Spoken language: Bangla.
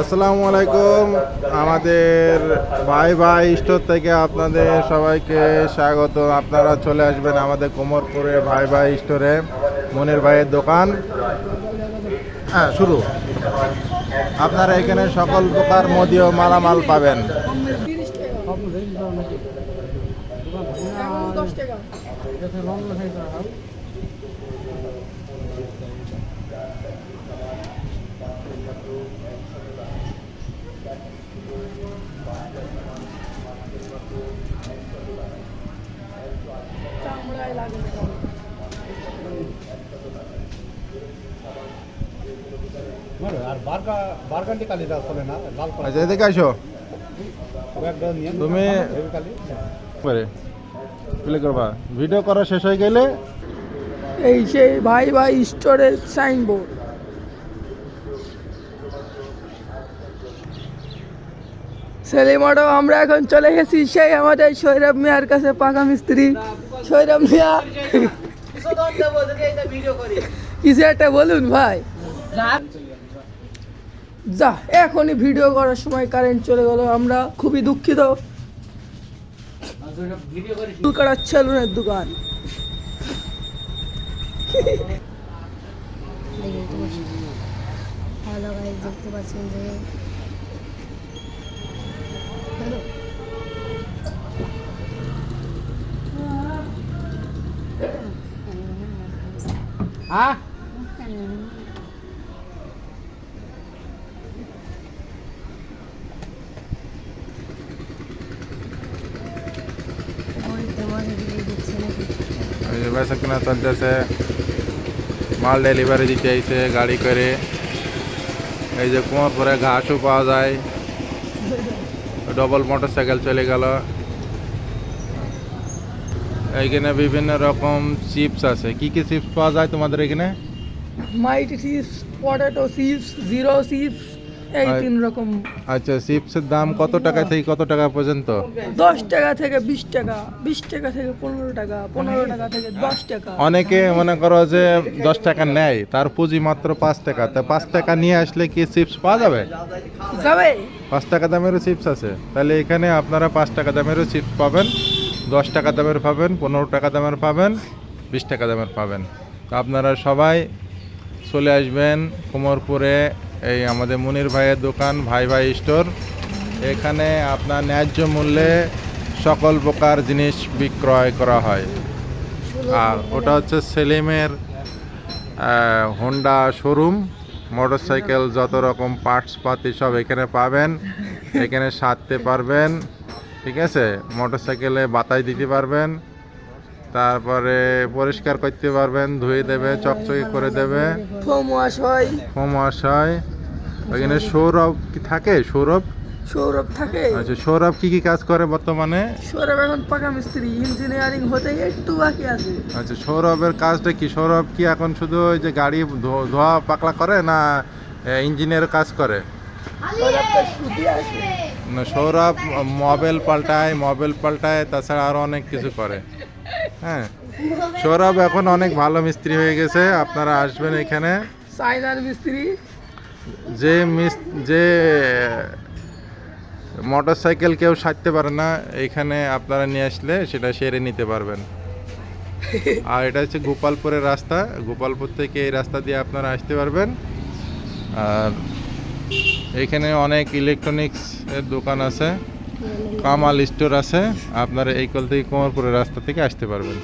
আসসালামু আলাইকুম। আমাদের ভাই ভাই স্টোর থেকে আপনাদের সবাইকে স্বাগত আপনারা চলে আসবেন আমাদের কোমরপুরে ভাই ভাই স্টোরে, মনির ভাইয়ের দোকান। হ্যাঁ শুরু। আপনারা এখানে সকল প্রকার মদীয় মালামাল পাবেন। চামড়ায় লাগে না। আর বারকা বারকান্ডি কালিটা চলে না লাল কালার আচ্ছা এদিকে আসো তুমি- হেভি কালি। করে প্লে করবা। ভিডিও করা শেষ হয়ে গেলে এই সেই ভাই ভাই স্টোরের সাইনবোর্ড। সেলিমাটো আমরা এখন চলে গেছি সেই আমাদের সৈরভ মিয়ার কাছে, পাকা মিস্ত্রি। সৈরভ মিয়া, কিছু একটা বলুন ভাই। যা, এখনই ভিডিও করার সময় কারেন্ট চলে গেল, আমরা খুবই দুঃখিত। কাটার সেলুনের দোকান। দেখতে পাচ্ছেন যে হ্যাঁ তোমাকে দিয়ে দিচ্ছে নাকি এই যে বেচা কেনা চলতেছে মাল ডেলিভারি দিতে আইছে গাড়ি করে এই যে কুমার পরে ঘাসও পাওয়া যায় ডবল মোটর সাইকেল চলে গেল এইখানে বিভিন্ন রকম চিপস আছে। কি কি চিপস পাওয়া যায় তোমাদের এখানে? Mighty chips potato chips zero chips এই তিন রকম। আচ্ছা চিপসের দাম কত টাকা থেকে কত টাকা পর্যন্ত? দশ টাকা থেকে বিশ টাকা বিশ টাকা থেকে পনেরো টাকা পনেরো টাকা থেকে দশ টাকা। অনেকে মনে করো যে দশ টাকা নেয় তার পুঁজি মাত্র পাঁচ টাকা। তা পাঁচ টাকা নিয়ে আসলে কি চিপস পাওয়া যাবে? যাবে। পাঁচ টাকা দামেরও চিপস আছে। তাহলে এখানে আপনারা পাঁচ টাকা দামেরও চিপস পাবেন। দশ টাকা দামের পাবেন, পনেরো টাকা দামের পাবেন, বিশ টাকা দামের পাবেন। তো আপনারা সবাই চলে আসবেন কোমরপুরে, এই আমাদের মুনির ভাইয়ের দোকান, ভাই ভাই স্টোর। এখানে আপনার ন্যায্য মূল্যে সকল প্রকার জিনিস বিক্রয় করা হয়। আর ওটা হচ্ছে সেলিমের হোন্ডা শোরুম মোটরসাইকেল যত রকম পার্টস পাতি সব এখানে পাবেন। এখানে সারতে পারবেন। ঠিক আছে? মোটরসাইকেলে বাতাই দিতে পারবেন তারপরে পরিষ্কার করতে পারবেন ধুয়ে দেবে চকচকে করে দেবে। ফোম ওয়াশ হয় হয় ওইখানে সৌরভ কি থাকে? সৌরভ? সৌরভ থাকে। আচ্ছা সৌরভ কি কি কাজ করে বর্তমানে? সৌরভ এখন পাকা মিস্ত্রি ইঞ্জিনিয়ারিং হতে একটু বাকি আছে। আচ্ছা সৌরভের কাজটা কি? সৌরভ কি এখন শুধু ওই যে গাড়ি ধোয়া পাকলা করে না ইঞ্জিনিয়ার কাজ করে? সৌরভ মোবাইল পাল্টায় মোবাইল পাল্টায় তাছাড়া আরও অনেক কিছু করে। হ্যাঁ? সৌরভ এখন অনেক ভালো মিস্ত্রি হয়ে গেছে আপনারা আসবেন এখানে। চাইনার মিস্ত্রি। যে মিস যে মোটর সাইকেল কেউ সারতে পারে না এইখানে আপনারা নিয়ে আসলে সেটা সেরে নিতে পারবেন। আর এটা হচ্ছে গোপালপুরের রাস্তা গোপালপুর থেকে এই রাস্তা দিয়ে আপনারা আসতে পারবেন। আর এখানে অনেক ইলেকট্রনিক্স এর দোকান আছে। কামাল স্টোর আছে। আপনারা এই কল থেকে কোমরপুরের রাস্তা থেকে আসতে পারবেন।